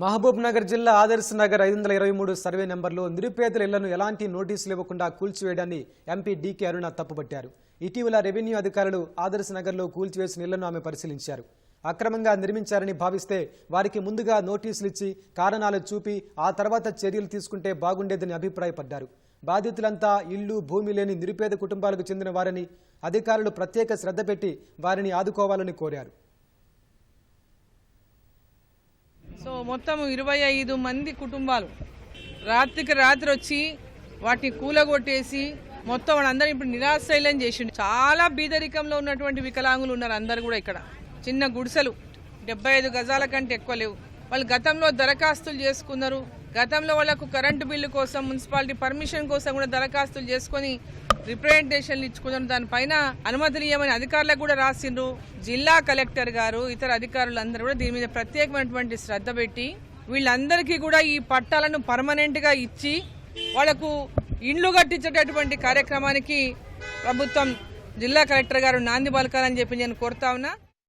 మహబూబ్ నగర్ జిల్లా ఆదర్శ్ నగర్ ఐదు వందల ఇరవై మూడు సర్వే నెంబర్లో నిరుపేదల ఇళ్ళను ఎలాంటి నోటీసులు ఇవ్వకుండా కూల్చివేయడాన్ని ఎంపీ డీకే అరుణ తప్పుపట్టారు. ఇటీవల రెవెన్యూ అధికారులు ఆదర్శ్ నగర్లో కూల్చివేసిన ఇళ్ళను ఆమె పరిశీలించారు. అక్రమంగా నిర్మించారని భావిస్తే వారికి ముందుగా నోటీసులు ఇచ్చి కారణాలు చూపి ఆ తర్వాత చర్యలు తీసుకుంటే బాగుండేదని అభిప్రాయపడ్డారు. బాధితులంతా ఇల్లు భూమి లేని నిరుపేద కుటుంబాలకు చెందిన వారని అధికారులు ప్రత్యేక శ్రద్ధ పెట్టి వారిని ఆదుకోవాలని కోరారు. సో మొత్తం ఇరవై ఐదు మంది కుటుంబాలు రాత్రికి రాత్రి వచ్చి వాటిని కూలగొట్టేసి మొత్తం వాళ్ళందరూ ఇప్పుడు నిరాశైలం చేసిండు. చాలా బీదరికంలో ఉన్నటువంటి వికలాంగులు ఉన్నారు అందరు కూడా ఇక్కడ. చిన్న గుడిసెలు. డెబ్బై ఐదు గజాల కంటే ఎక్కువ లేవు. వాళ్ళు గతంలో దరఖాస్తులు చేసుకున్నారు. గతంలో వాళ్ళకు కరెంటు బిల్లు కోసం మున్సిపాలిటీ పర్మిషన్ కోసం కూడా దరఖాస్తులు చేసుకొని రిప్రజెంటేషన్లు ఇచ్చుకున్నారు. దానిపైన అనుమతులు ఇవ్వమని అధికారులకు కూడా రాసిండ్రు. జిల్లా కలెక్టర్ గారు ఇతర అధికారులు అందరూ కూడా దీని మీద ప్రత్యేకమైనటువంటి శ్రద్ధ పెట్టి వీళ్ళందరికీ కూడా ఈ పట్టాలను పర్మనెంట్గా ఇచ్చి వాళ్ళకు ఇండ్లు కట్టించేటటువంటి కార్యక్రమానికి ప్రభుత్వం జిల్లా కలెక్టర్ గారు నాంది పలకాలని చెప్పి నేను కోరుతా ఉన్నా.